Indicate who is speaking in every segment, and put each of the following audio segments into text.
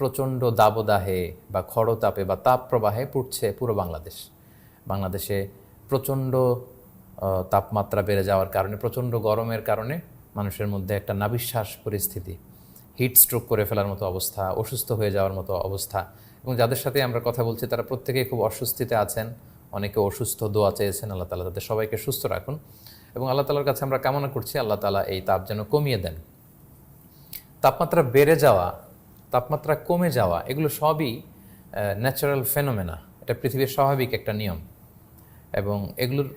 Speaker 1: প্রচণ্ড দাবদাহে বা খড়তাপে বা তাপ প্রবাহে পুড়ছে পুরো বাংলাদেশ। বাংলাদেশে প্রচণ্ড তাপমাত্রা বেড়ে যাওয়ার কারণে, প্রচণ্ড গরমের কারণে মানুষের মধ্যে একটা নাবিশ্বাস পরিস্থিতি। হিট স্ট্রোক করে ফেলার মতো অবস্থা, অসুস্থ হয়ে যাওয়ার মতো অবস্থা এবং যাদের সাথে আমরা কথা বলছি তারা প্রত্যেকেই খুব অস্বস্তিতে আছেন। অনেকে অসুস্থ, দোয়া চেয়েছেন, আল্লাহ তালা তাদের সবাইকে সুস্থ রাখুন এবং আল্লাহ তালার কাছে আমরা কামনা করছি, আল্লাহ তালা এই তাপ যেন কমিয়ে দেন। তাপমাত্রা বেড়ে যাওয়া তাপমাত্রা কমে যাওয়া, এগুলো সবই ন্যাচারাল ফেনোমেনা এটা পৃথিবীর স্বাভাবিক একটা নিয়ম। এবং এগুলোর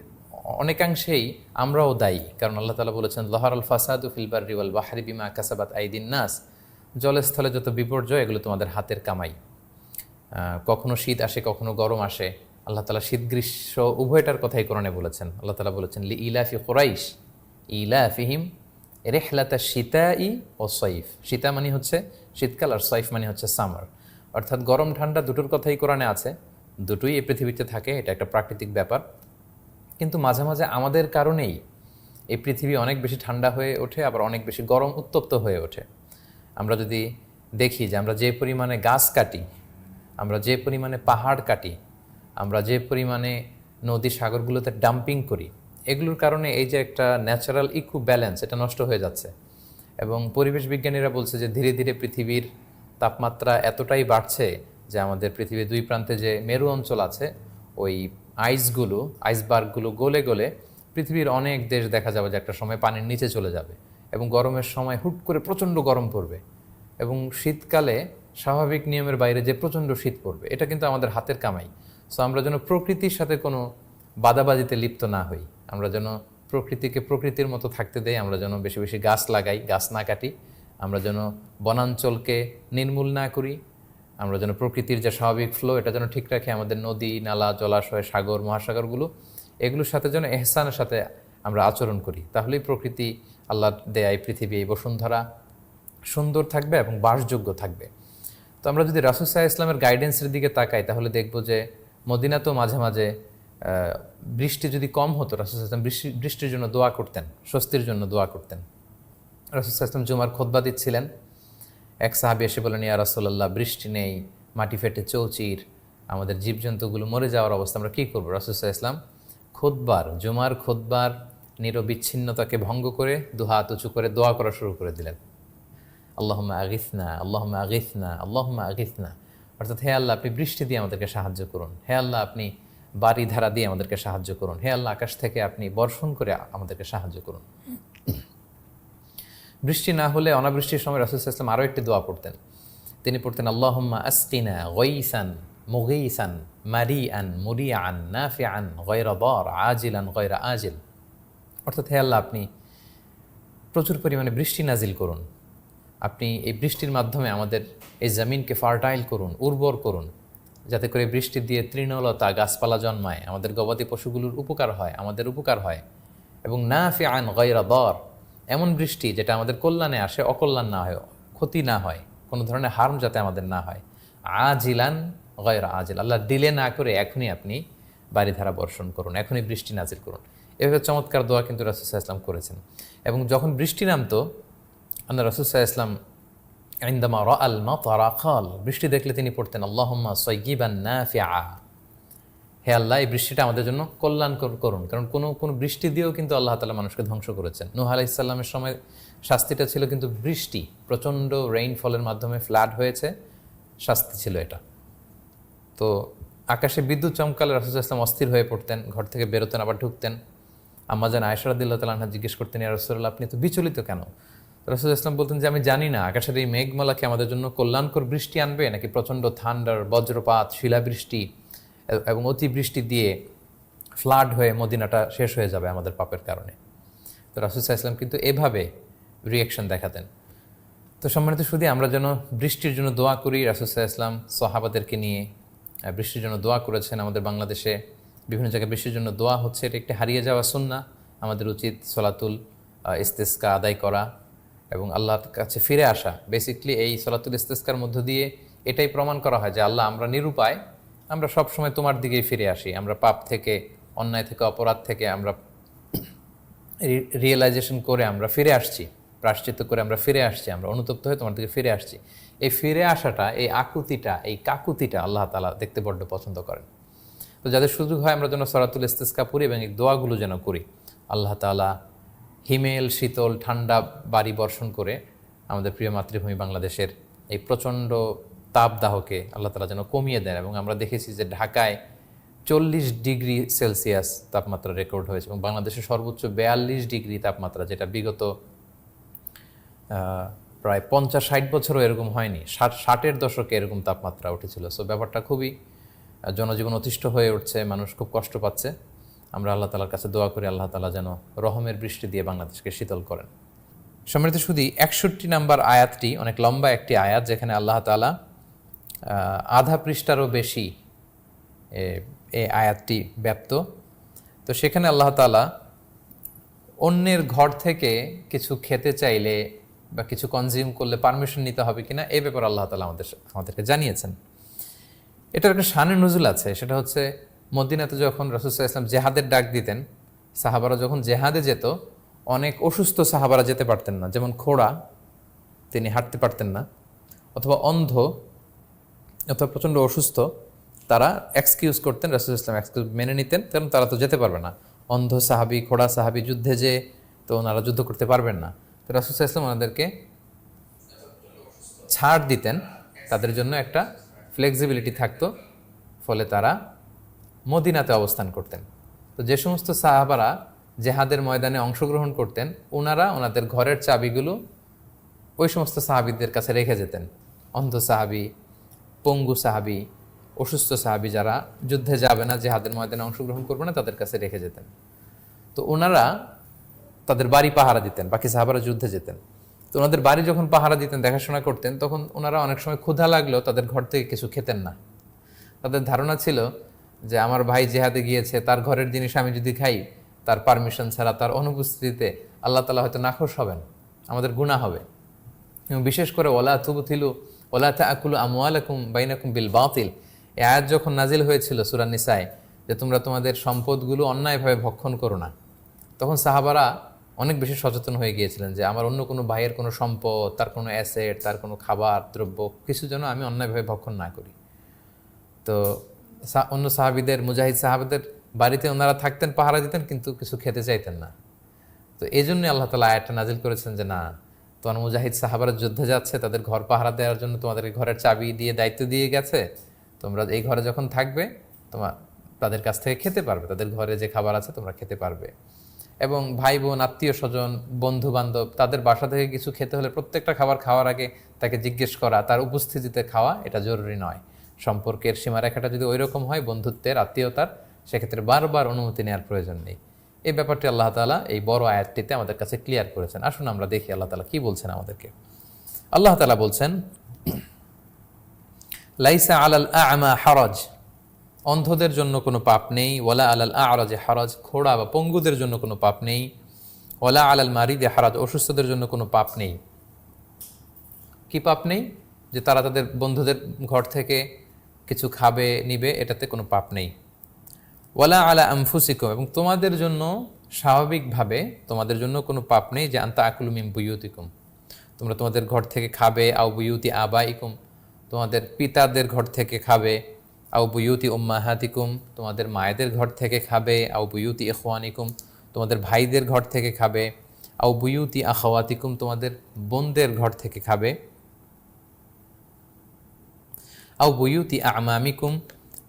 Speaker 1: অনেকাংশেই আমরাও দায়ী। কারণ আল্লাহ তালা বলেছেন, লহার আল ফাসাদু ফিলবার রিওয়াল বাহারি বিমা কাসাবাত আইদিন নাস। জলস্থলে যত বিপর্যয়, এগুলো তোমাদের হাতের কামাই। কখনো শীত আসে, কখনো গরম আসে। আল্লাহ তালা শীত গ্রীষ্ম উভয়টার কথাই কোরআনে বলেছেন। আল্লাহ তালা বলেছেন, লি ইলাফি কোরাইশ, ইলাফিহিম রেহলাতা সীতা ই ও সৈফ সীতা মানে হচ্ছে শীতকাল আর সৈফ মানে হচ্ছে সামার। অর্থাৎ গরম, ঠান্ডা দুটোর কথাই কোরআনে আছে। দুটোই এই পৃথিবীতে থাকে, এটা একটা প্রাকৃতিক ব্যাপার। কিন্তু মাঝে মাঝে আমাদের কারণেই এই পৃথিবী অনেক বেশি ঠান্ডা হয়ে ওঠে, আবার অনেক বেশি গরম উত্তপ্ত হয়ে ওঠে। আমরা যদি দেখি যে আমরা যে পরিমাণে গাছ কাটি, আমরা যে পরিমাণে পাহাড় কাটি, আমরা যে পরিমাণে নদী সাগরগুলোতে ডাম্পিং করি এগুলোর কারণে এই যে একটা ন্যাচারাল ইকু ব্যালেন্স এটা নষ্ট হয়ে যাচ্ছে। এবং পরিবেশ বিজ্ঞানীরা বলছে যে ধীরে ধীরে পৃথিবীর তাপমাত্রা এতটাই বাড়ছে যে আমাদের পৃথিবীর দুই প্রান্তে যে মেরু অঞ্চল আছে, ওই আইসগুলো আইসবার্গগুলো গলে গলে পৃথিবীর অনেক দেশ দেখা যাবে যে একটা সময় পানির নিচে চলে যাবে। এবং গরমের সময় হুট করে প্রচণ্ড গরম পড়বে। এবং শীতকালে স্বাভাবিক নিয়মের বাইরে যে প্রচণ্ড শীত পড়বে, এটা কিন্তু আমাদের হাতের কামাই। সো আমরা যেন প্রকৃতির সাথে কোনো বাদাবাজিতে লিপ্ত না হই। আমরা যেন প্রকৃতিকে প্রকৃতির মতো থাকতে দেই, আমরা যেন বেশি বেশি গাছ লাগাই, গাছ না কাটি, আমরা যেন বনাঞ্চলকে নির্মূল না করি, আমরা যেন প্রকৃতির যে স্বাভাবিক ফ্লো এটা যেন ঠিক রাখি, আমাদের নদী, নালা, জলাশয়, সাগর, মহাসাগরগুলো, এগুলোর সাথে যেন এহসানের সাথে আমরা আচরণ করি। তাহলেই প্রকৃতি আল্লাহ দেয় পৃথিবী, এই বসুন্ধরা সুন্দর থাকবে এবং বাসযোগ্য থাকবে। তো আমরা যদি রাসুসাহ ইসলামের গাইডেন্সের দিকে তাকাই, তাহলে দেখব যে মদিনা তো মাঝে মাঝে বৃষ্টি যদি কম হতো, রাসুল ইসলাম বৃষ্টি বৃষ্টির জন্য দোয়া করতেন, স্বস্তির জন্য দোয়া করতেন। রাসুল ইসলাম জুমার খোদবা দিচ্ছিলেন। এক সাহাবি এসে বলেন ইয়া রাসুল্লাহ বৃষ্টি নেই, মাটি ফেটে চৌচির, আমাদের জীবজন্তুগুলো মরে যাওয়ার অবস্থা, আমরা কী করব? রাসুসাহ ইসলাম খোদবার, জুমার খোদবার নিরবিচ্ছিন্নতাকে ভঙ্গ করে দুহাত উঁচু করে দোয়া করা শুরু করে দিলেন। আল্লাহমা আগিসনা আল্লাহমা আগিসনা আল্লাহমা আগিসনা। অর্থাৎ, হে আল্লাহ, আপনি বৃষ্টি দিয়ে আমাদেরকে সাহায্য করুন। হে আল্লাহ, আপনি বাড়ি ধারা দিয়ে আমাদেরকে সাহায্য করুন। হে আল্লাহ, আকাশ থেকে আপনি বর্ষণ করে আমাদেরকে সাহায্য করুন। বৃষ্টি না হলে, অনাবৃষ্টির সময় রাসুল ইসলাম আরও একটি দোয়া পড়তেন। তিনি পড়তেন, আল্লাহম্মা আসকিনা গইসান মুগিসান মারি আন মুরি আন নাফি আন গয়রা বর আজিল আন গয়রা আজিল। অর্থাৎ, হে আল্লাহ, আপনি প্রচুর পরিমাণে বৃষ্টি নাজিল করুন। আপনি এই বৃষ্টির মাধ্যমে আমাদের এই জমিনকে ফার্টাইল করুন, উর্বর করুন। যাতে করে বৃষ্টি দিয়ে তৃণলতা গাছপালা জন্মায়, আমাদের গবাদি পশুগুলোর উপকার হয়, আমাদের উপকার হয়। এবং না ফি আন গয়রা দর, এমন বৃষ্টি যেটা আমাদের কল্যাণে আসে, অকল্যাণ না হয়, ক্ষতি না হয়, কোনো ধরনের হার্ম যাতে আমাদের না হয়। আজিলান গয়রা আজিল, আল্লাহ ডিলে না করে এখনই আপনি বাড়িধারা বর্ষণ করুন, এখনই বৃষ্টি নাজিল করুন। এভাবে চমৎকার দোয়া কিন্তু রাসুসাহ ইসলাম করেছেন। এবং যখন বৃষ্টি নামতো, আল্লাহ রসুল্লাহ ইসলাম বৃষ্টি দেখলে তিনি পড়তেন, আল্লাহম্মা সৈগিবান না ফিয়া হে আল্লাহ, এই বৃষ্টিটা আমাদের জন্য কল্যাণকর করুন। কারণ কোনো কোনো বৃষ্টি দিয়েও কিন্তু আল্লাহ তালা মানুষকে ধ্বংস করেছেন। নুহ আলাহ ইসলামের সময় শাস্তিটা ছিল কিন্তু বৃষ্টি, প্রচণ্ড রেইনফলের মাধ্যমে ফ্ল্যাট হয়েছে, শাস্তি ছিল এটা। তো আকাশে বিদ্যুৎ চমকালে রাসুল ইসলাম অস্থির হয়ে পড়তেন, ঘর থেকে বেরোতেন, আবার ঢুকতেন। আম্মাজান আয়সরাদিল্লাহ তালাহা জিজ্ঞেস করতেন, ইয়া রসুল্লাহ আপনি তো বিচলিত কেন? রসুল ইসলাম বলতেন যে, আমি জানি না, আকাশের এই মেঘমালাকে আমাদের জন্য কল্যাণকর বৃষ্টি আনবে নাকি প্রচণ্ড ঠান্ডার বজ্রপাত, শিলাবৃষ্টি এবং অতিবৃষ্টি দিয়ে ফ্লাড হয়ে মদিনাটা শেষ হয়ে যাবে আমাদের পাপের কারণে? তো রাসুল ইসলাম কিন্তু এভাবে রিয়াকশন দেখাতেন। তো সম্মানিত শুধু আমরা যেন বৃষ্টির জন্য দোয়া করি রাসুসাহ ইসলাম সাহাবাদেরকে নিয়ে বৃষ্টির জন্য দোয়া করেছেন আমাদের বাংলাদেশে। বিভিন্ন জায়গায় বৃষ্টির জন্য দোয়া হচ্ছে, এটা একটি হারিয়ে যাওয়া সুন্না আমাদের উচিত সলাতুল ইস্তেস্কা আদায় করা। এবং আল্লাহর কাছে ফিরে আসা। বেসিকলি এই সলাতুল ইস্তেস্কার মধ্য দিয়ে এটাই প্রমাণ করা হয় যে আল্লাহ আমরা নিরুপায়, আমরা সব সময় তোমার দিকেই ফিরে আসি। আমরা পাপ থেকে, অন্যায় থেকে, অপরাধ থেকে আমরা রিয়েলাইজেশন করে আমরা ফিরে আসছি। প্রাশ্চিত করে আমরা ফিরে আসছি, আমরা অনুতপ্ত হয়ে তোমার দিকে ফিরে আসছি। এই ফিরে আসাটা, এই আকুতিটা, এই কাকুতিটা আল্লাহ তালা দেখতে বড্ড পছন্দ করেন। তো যাদের সুযোগ হয় আমরা যেন সরাতুল ইস্তেস্কা পড়ি এবং এই দোয়াগুলো যেন করি। আল্লাহ তালা হিমেল, শীতল, ঠান্ডা বাড়ি বর্ষণ করে আমাদের প্রিয় মাতৃভূমি বাংলাদেশের এই প্রচণ্ড তাপদাহকে আল্লাহ তালা যেন কমিয়ে দেন এবং আমরা দেখেছি যে ঢাকায় চল্লিশ ডিগ্রি সেলসিয়াস তাপমাত্রা রেকর্ড হয়েছে এবং বাংলাদেশের সর্বোচ্চ বেয়াল্লিশ ডিগ্রি তাপমাত্রা, যেটা বিগত প্রায় পঞ্চাশ ষাট বছরও এরকম হয়নি, ষাট, ষাটের দশকে এরকম তাপমাত্রা উঠেছিল। সো ব্যাপারটা খুবই জনজীবন অতিষ্ঠ হয়ে উঠছে, মানুষ খুব কষ্ট পাচ্ছে। আমরা আল্লাহ তালার কাছে দোয়া করি, আল্লাহ তালা যেন রহমের বৃষ্টি দিয়ে বাংলাদেশকে শীতল করেন। সম্মানিত শুধু একষট্টি নাম্বার আয়াতটি অনেক লম্বা একটি আয়াত যেখানে আল্লাহ তালা আধা পৃষ্ঠারও বেশি এ- এই আয়াতটি ব্যপ্ত তো সেখানে আল্লাহ তালা অন্যের ঘর থেকে কিছু খেতে চাইলে বা কিছু কনজিউম করলে পারমিশন নিতে হবে কিনা এই ব্যাপারে আল্লাহ তালা আমাদের, আমাদেরকে জানিয়েছেন। এটার একটা শানে নজুল আছে, সেটা হচ্ছে মদিনাতে যখন রসুল্লাহ ইসলাম জেহাদের ডাক দিতেন, সাহাবারা যখন জেহাদে যেত, অনেক অসুস্থ সাহাবারা যেতে পারতেন না। যেমন খোড়া, তিনি হাঁটতে পারতেন না। অথবা অন্ধ, অথবা প্রচণ্ড অসুস্থ, তারা এক্সকিউজ করতেন, রাসুল ইসলাম এক্সকিউজ মেনে নিতেন, কারণ তারা তো যেতে পারবে না। অন্ধ সাহাবি, খোড়া সাহাবি যুদ্ধে যে, তো ওনারা যুদ্ধ করতে পারবেন না। তো রাসুল ইসলাম ওনাদেরকে ছাড় দিতেন, তাদের জন্য একটা ফ্লেক্সিবিলিটি থাকতো, ফলে তারা মদিনাতে অবস্থান করতেন। তো যে সমস্ত সাহাবারা জেহাদের ময়দানে অংশগ্রহণ করতেন ওনারা ওনাদের ঘরের চাবিগুলো ওই সমস্ত সাহাবিদের কাছে রেখে যেতেন। অন্ধ সাহাবি, পঙ্গু সাহাবি, অসুস্থ সাহাবি যারা যুদ্ধে যাবে না, জেহাদের ময়দানে অংশগ্রহণ করবে না, তাদের কাছে রেখে যেতেন। তো ওনারা তাদের বাড়ি পাহারা দিতেন, বাকি সাহাবারা যুদ্ধে যেতেন। তো ওনাদের বাড়ি যখন পাহারা দিতেন, দেখাশোনা করতেন, তখন ওনারা অনেক সময় ক্ষুধা লাগলেও তাদের ঘর থেকে কিছু খেতেন না। তাদের ধারণা ছিল যে আমার ভাই জেহাদে গিয়েছে, তার ঘরের জিনিস আমি যদি খাই, তার পারমিশন ছাড়া, তার অনুপস্থিতিতে আল্লাহ তালা হয়তো নাখোশ হবেন, আমাদের গুণা হবে। এবং বিশেষ করে ওলা তুবুথিলু ওলা তা আকুলু আমুয়ালাকুম বাইনাকুম বিল বাতিল। এ আয়াত যখন নাজিল হয়েছিল সুরান নিসায়, যে তোমরা তোমাদের সম্পদগুলো অন্যায়ভাবে ভক্ষণ করো না, তখন সাহাবারা অনেক বেশি সচেতন হয়ে গিয়েছিলেন যে আমার অন্য কোনো ভাইয়ের কোনো সম্পদ, তার কোনো অ্যাসেট তার কোনো খাবার, দ্রব্য, কিছু যেন আমি অন্যায়ভাবে ভক্ষণ না করি। তো অন্য সাহাবিদের, মুজাহিদ সাহাবিদের বাড়িতে ওনারা থাকতেন, পাহারা দিতেন, কিন্তু কিছু খেতে চাইতেন না। তো এই জন্য আল্লাহ তালা আয়াতটা নাজিল করেছেন যে, না, তোমার মুজাহিদ সাহাবারা যুদ্ধে যাচ্ছে, তাদের ঘর পাহারা দেওয়ার জন্য তোমাদের ঘরের চাবি দিয়ে দায়িত্ব দিয়ে গেছে। তোমরা এই ঘরে যখন থাকবে, তোমার, তাদের কাছ থেকে খেতে পারবে, তাদের ঘরে যে খাবার আছে তোমরা খেতে পারবে। এবং ভাই বোন আত্মীয় স্বজন বন্ধু বান্ধব তাদের বাসা থেকে কিছু খেতে হলে প্রত্যেকটা খাবার খাওয়ার আগে তাকে জিজ্ঞেস করা, তার উপস্থিতিতে খাওয়া এটা জরুরি নয়। সম্পর্কের সীমারেখাটা যদি ওই রকম হয়, বন্ধুত্বের, আত্মীয়তার, সেক্ষেত্রে বারবার অনুমতি নেওয়ার প্রয়োজন নেই। এই ব্যাপারটি আল্লাহ তালা এই বড় আয়াতটিতে আমাদের কাছে ক্লিয়ার করেছেন। আসুন আমরা দেখি আল্লাহ তালা কি বলছেন আমাদেরকে। আল্লাহ তালা বলছেন, লাইসা আলাল আমা হারজ। অন্ধদের জন্য কোনো পাপ নেই। ওলা আলাল আরজে হারজ। খোড়া বা পঙ্গুদের জন্য কোনো পাপ নেই। ওলা আলাল মারিদে হারাজ। অসুস্থদের জন্য কোনো পাপ নেই। কি পাপ নেই? যে তারা তাদের বন্ধুদের ঘর থেকে কিছু খাবে, নিবে, এটাতে কোনো পাপ নেই। ওয়ালা আলা আমফুসিকুম এবং তোমাদের জন্য স্বাভাবিকভাবে তোমাদের জন্য কোনো পাপ নেই যে আন্তা আকুলু মিম বুয়ুতিকুম। তোমরা তোমাদের ঘর থেকে খাবে আউ বুয়ুতি আবাইকুম। তোমাদের পিতাদের ঘর থেকে খাবে আউ বুয়ুতি উম্মাহাতিকুম। তোমাদের মায়েদের ঘর থেকে খাবে আউ বুয়ুতি ইখওয়ানিকুম। তোমাদের ভাইদের ঘর থেকে খাবে আউ বুয়ুতি আখাওয়াতিকুম। তোমাদের বোনদের ঘর থেকে খাবে। আউ বুয়ুতি আমামিকুম,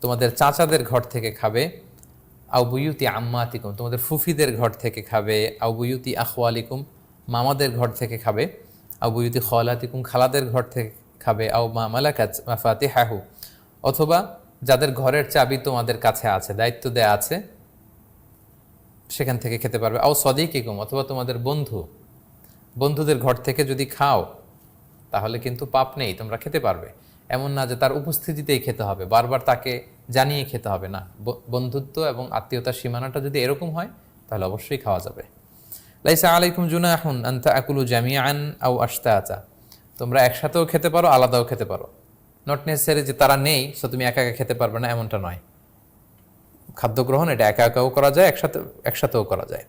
Speaker 1: তোমাদের চাচাদের ঘর থেকে খাবে। আউ বুয়ুতি আম্মাতিকুম, তোমাদের ফুফিদের ঘর থেকে খাবে। আউ বুয়ুতি আখওয়ালিকুম, মামাদের ঘর থেকে খাবে। আউ বুয়ুতি খলাতিকুম খালাদের ঘর থেকে খাবে। আউ মামালা মালাকাত মাফাতি হাহু অথবা যাদের ঘরের চাবি তোমাদের কাছে আছে, দায়িত্ব দেয়া আছে, সেখান থেকে খেতে পারবে। আও সদিকিকুম, অথবা তোমাদের বন্ধু, বন্ধুদের ঘর থেকে যদি খাও, তাহলে কিন্তু পাপ নেই, তোমরা খেতে পারবে। এমন না যে তার উপস্থিতিতেই খেতে হবে, বারবার তাকে জানিয়ে খেতে হবে না। বন্ধুত্ব এবং আত্মীয়তার সীমানাটা যদি এরকম হয়, তাহলে অবশ্যই খাওয়া যাবে। লাইসা আলাইকুম জুনা এখন আন্তা আকুলু জামিয়ান আউ আস্তা আচা তোমরা একসাথেও খেতে পারো, আলাদাও খেতে পারো। নট নেসেসারি যে তারা নেই সো তুমি একা একা খেতে পারবে না, এমনটা নয়। খাদ্য গ্রহণ, এটা একা একাও করা যায়, একসাথে, একসাথেও করা যায়।